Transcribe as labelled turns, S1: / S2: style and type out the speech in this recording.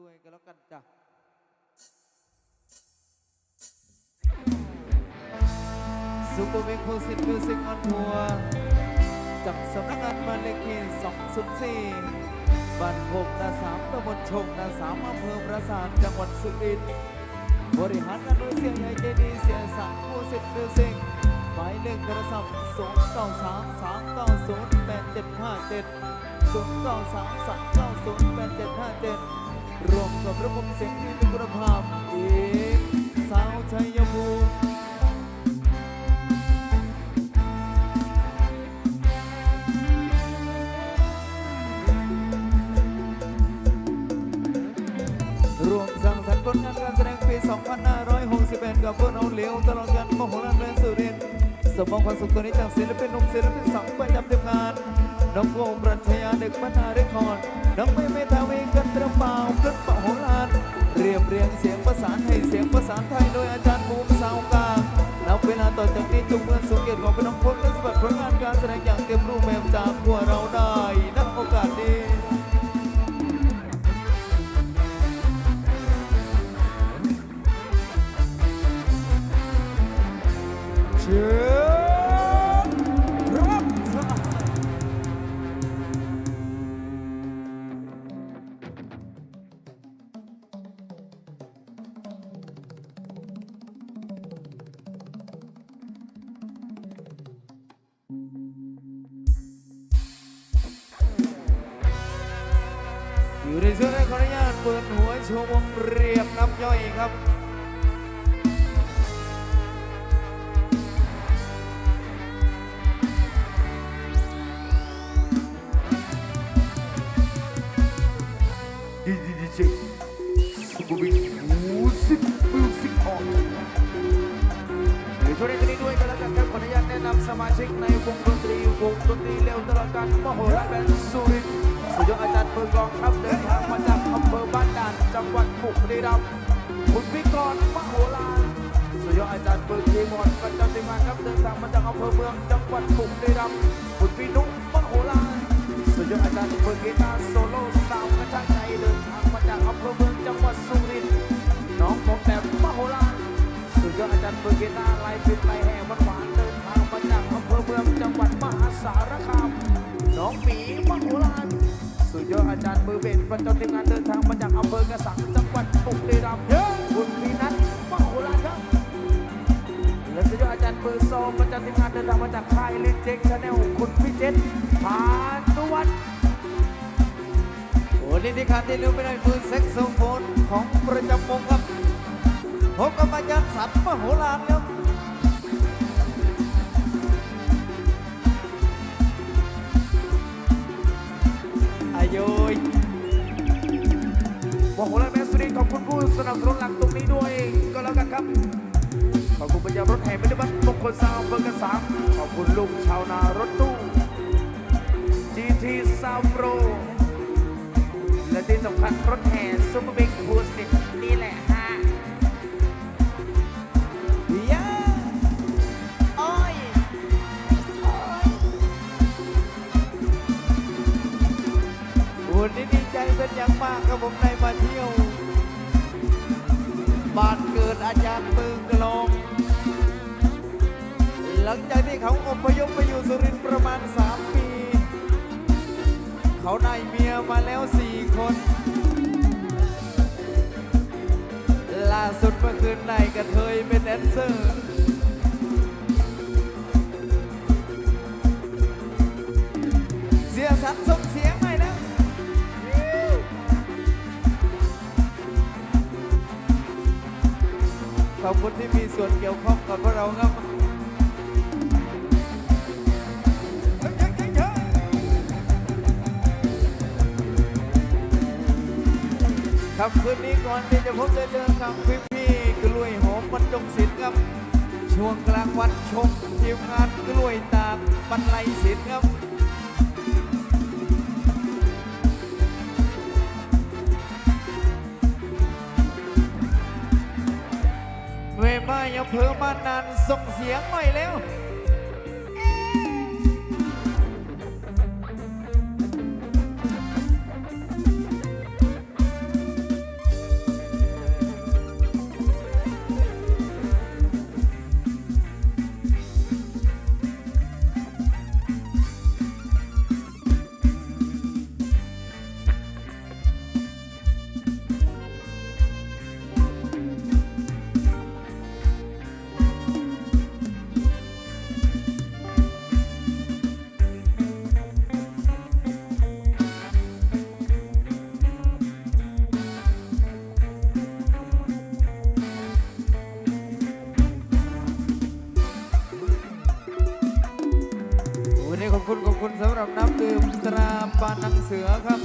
S1: ด้วยกันแล้วกันจ้ะซูเปอร์วิกโคสิตมิวสิกออนทัวร์จากสำนักงานหมายเลขที่204บ้านโคกนาสามตำบลชงนาสามอำเภอปราสาทจังหวัดสุรินทร์บริหารการโดยเสียใหญ่ใจดีเสียสังโคสิตมิวสิกหมายเลขโทรศัพท์0 9 3 3 9 0 8 7 5 7 0 9 3 3 9 0 8 7 5 7 รวมกับระบบเสียงที่มีคุณภาพอีกสาวชัยภูมิรวมสร้างสรรค์ผลงานการแสดงปี 2561 กับพวกเราเหลียวตลอดกันมโหฬารแมนสุรินทร์สมองความสุขตัวนี้จากศิลปินหนุ่มศิลปินสองประจำทีมงานน้องโกมปรัชญาเด็กพัฒนาเรคอน สียงประสานไทยโดยอาจารย์ภูมิสาวกานับเวลาต่อจากนี้จงเมืองสูงเกียรติของพี่น้องพลและสมบัติผลงานการแสดงอย่างเต็มรูปแบบจากพวกเราได้นักโอกาสนี้เชื่อ อยู่ในช่วงแรกขออนุญาตเปิดหัวโชว์วงเรียบน้ำย่อยครับ
S2: ดีดีดีเจสุขุมวิทมูสิกมิวสิกออน
S1: หรือช่วยได้นี้ด้วยกันแล้วกันครับขออนุญาตแนะนำสมาชิกในวงดนตรีวงดนตรีเร็วตลอดการมโหฬารแบนสุริน สุดยอดอาจารย์เบอร์กองครับเดินทางมาจากอำเภอบ้านด่านจังหวัดบุรีรัมย์คุณพิกรมโหฬารสุดยอดอาจารย์เบอร์คีย์บอร์ดประจำทีมงานครับเดินทางมาจากอำเภอเมืองจังหวัดบุรีรัมย์คุณพีนุมโหฬารสุดยอดอาจารย์เบอร์กีตาร์โซโล่สาวกระชากใจเดินทางมาจากอำเภอเมืองจังหวัดสุรินทร์น้องผมแบบมโหฬารสุดยอดอาจารย์เบอร์เกตาร์ไลฟ์ฟิตไลฟ์แห่หวานหวานเดินทางมาจากอำเภอเมืองจังหวัดมหาสารคามน้องหมีมโหฬาร ยอดอาจารย์เบอร์เบนประจำทีมงานเดินทางมาจากอำเภอกระสังจังหวัดบุรีรัมย์คุณพีนัทมโหฬารครับและสุดยอดอาจารย์เบอร์โซประจำทีมงานเดินทางมาจากค่ายลินเจ็กชาแนลคุณพิเจตพานุวัฒน์โอ้นี่ที่ขาดที่ลืมไม่ได้คือเซ็กโซโฟนของประจำวงครับพบกับอาจารย์สันมโหฬารครับ
S2: กับสนุนหลักตรงนี้ด้วยก็แล้วกันครับ ขอบคุณปัญญารถแห่ไม่ได้บัตรมงคลสาวเบอร์กระสามขอบคุณลุงชาวนารถตู้ GT ซาวโปรและที่สำคัญรถแห่ซุปเปอร์บิ๊กบูสิตนี่แหละฮะ
S1: ยาอ้ยวันนี้ดีใจเป็นอย่างมากครับผมได้มาเที่ยว บ้านเกิดอาจารย์ตึงกลองหลังจากที่เขาอพยพไปอยู่สุรินทร์ประมาณ 3 ปี เขาได้เมียมาแล้ว 4 คน ล่าสุดเมื่อคืนได้กระเทยเป็นแดนเซอร์ อบคุณที่มีส่วนเกี่ยวข้องกับพวกเราครับครับคืนนี้ก่อนที่จะพบเจอเจอกับพี่พี่กล้วยหอมบรรจงศิลป์ครับ ช่วงกลางวันชมทีมงานกล้วยตากบรรลัยศิลป์ครับ อำเพิ่มมานานส่งเสียงหน่อยแล้ว คุณสำหรับน้ำดื่มตราปานังเสือครับ